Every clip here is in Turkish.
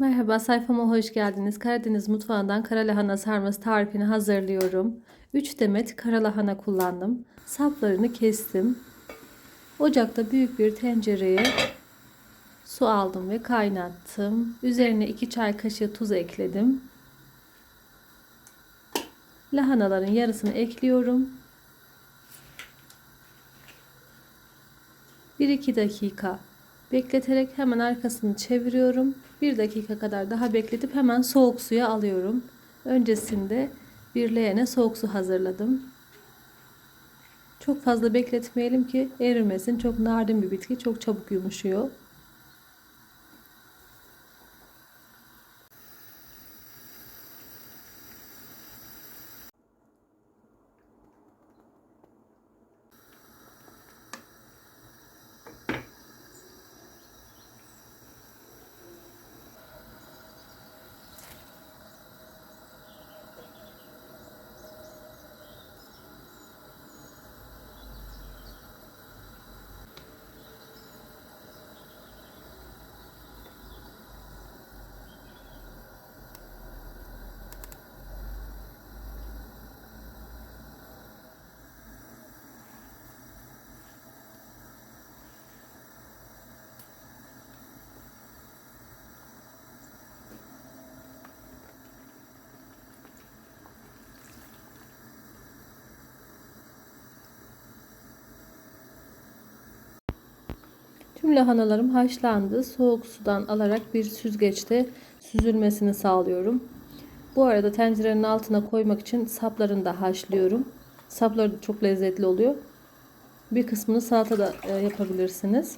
Merhaba sayfama hoş geldiniz. Karadeniz mutfağından karalahana sarması tarifini hazırlıyorum. 3 demet karalahana kullandım. Saplarını kestim. Ocakta büyük bir tencereye su aldım ve kaynattım. Üzerine 2 çay kaşığı tuz ekledim. Lahanaların yarısını ekliyorum. 1-2 dakika bekleterek hemen arkasını çeviriyorum. 1 dakika kadar daha bekletip hemen soğuk suya alıyorum. Öncesinde bir leğene soğuk su hazırladım. Çok fazla bekletmeyelim ki erimesin. Çok narin bir bitki. Çok çabuk yumuşuyor. Tüm lahanalarım haşlandı. Soğuk sudan alarak bir süzgeçte süzülmesini sağlıyorum. Bu arada tencerenin altına koymak için saplarını da haşlıyorum. Sapları da çok lezzetli oluyor. Bir kısmını salata da e, yapabilirsiniz.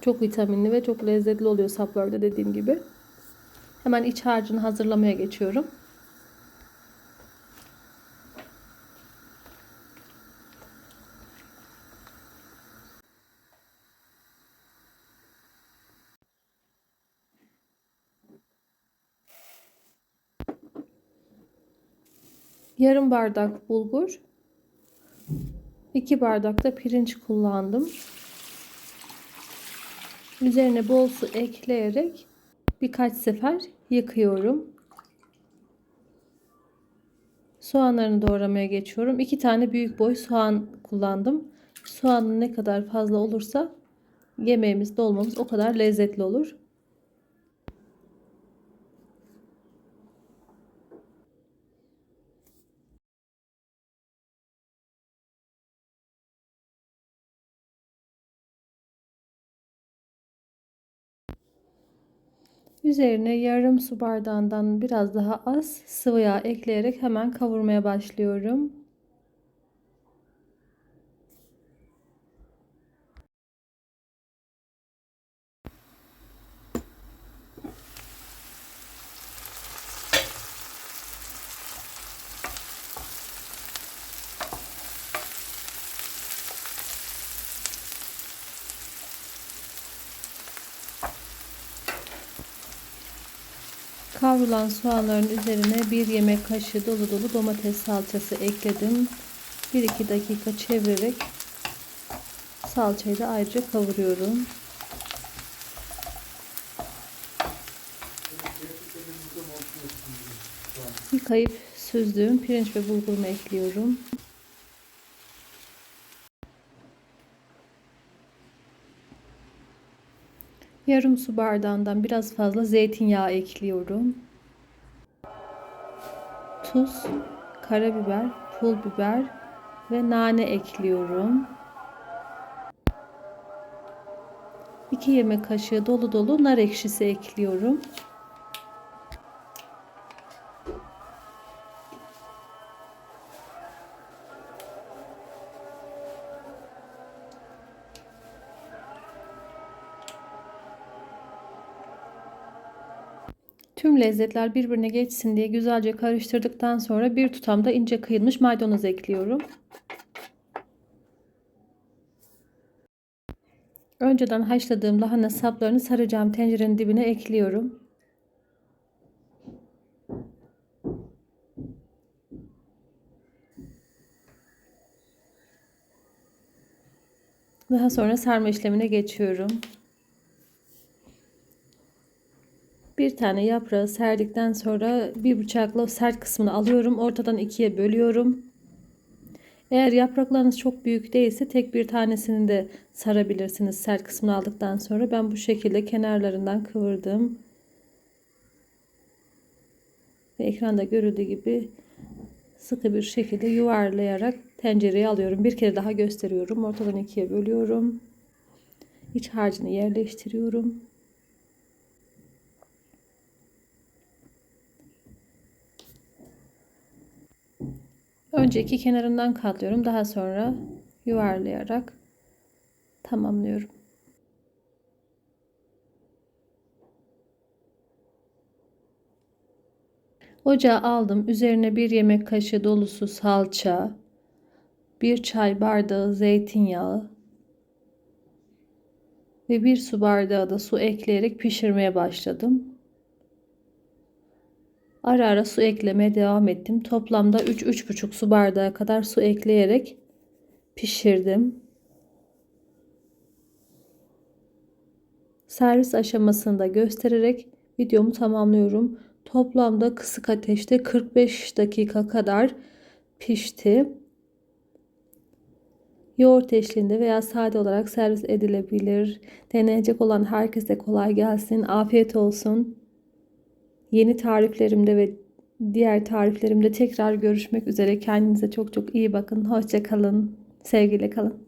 Çok vitaminli ve çok lezzetli oluyor saplarda dediğim gibi. Hemen iç harcını hazırlamaya geçiyorum. Yarım bardak bulgur, 2 bardak da pirinç kullandım. Üzerine bol su ekleyerek birkaç sefer yıkıyorum. Soğanlarını doğramaya geçiyorum. 2 tane büyük boy soğan kullandım. Soğanın ne kadar fazla olursa yemeğimiz, dolmamız o kadar lezzetli olur. Üzerine yarım su bardağından biraz daha az sıvı yağ ekleyerek hemen kavurmaya başlıyorum. Kavrulan soğanların üzerine bir yemek kaşığı dolu dolu domates salçası ekledim. 1-2 dakika çevirerek salçayı da ayrıca kavuruyorum. Yıkayıp süzdüğüm pirinç ve bulgurumu ekliyorum. Yarım su bardağından biraz fazla zeytinyağı ekliyorum. Tuz, karabiber, pul biber ve nane ekliyorum. 2 yemek kaşığı dolu dolu nar ekşisi ekliyorum. Tüm lezzetler birbirine geçsin diye güzelce karıştırdıktan sonra bir tutam da ince kıyılmış maydanoz ekliyorum. Önceden haşladığım lahana saplarını saracağım tencerenin dibine ekliyorum. Daha sonra sarma işlemine geçiyorum. Bir tane yaprağı serdikten sonra bir bıçakla sert kısmını alıyorum. Ortadan ikiye bölüyorum. Eğer yapraklarınız çok büyük değilse tek bir tanesini de sarabilirsiniz sert kısmını aldıktan sonra. Ben bu şekilde kenarlarından kıvırdım. Ve ekranda görüldüğü gibi sıkı bir şekilde yuvarlayarak tencereye alıyorum. Bir kere daha gösteriyorum. Ortadan ikiye bölüyorum. İç harcını yerleştiriyorum. Önce iki kenarından katlıyorum. Daha sonra yuvarlayarak tamamlıyorum. Ocağa aldım. Üzerine bir yemek kaşığı dolusu salça, bir çay bardağı zeytinyağı ve bir su bardağı da su ekleyerek pişirmeye başladım. Ara ara su eklemeye devam ettim. Toplamda 3-3,5 su bardağı kadar su ekleyerek pişirdim. Servis aşamasında göstererek videomu tamamlıyorum. Toplamda kısık ateşte 45 dakika kadar pişti. Yoğurt eşliğinde veya sade olarak servis edilebilir. Deneyecek olan herkese kolay gelsin. Afiyet olsun. Yeni tariflerimde ve diğer tariflerimde tekrar görüşmek üzere. Kendinize çok çok iyi bakın. Hoşça kalın. Sevgiyle kalın.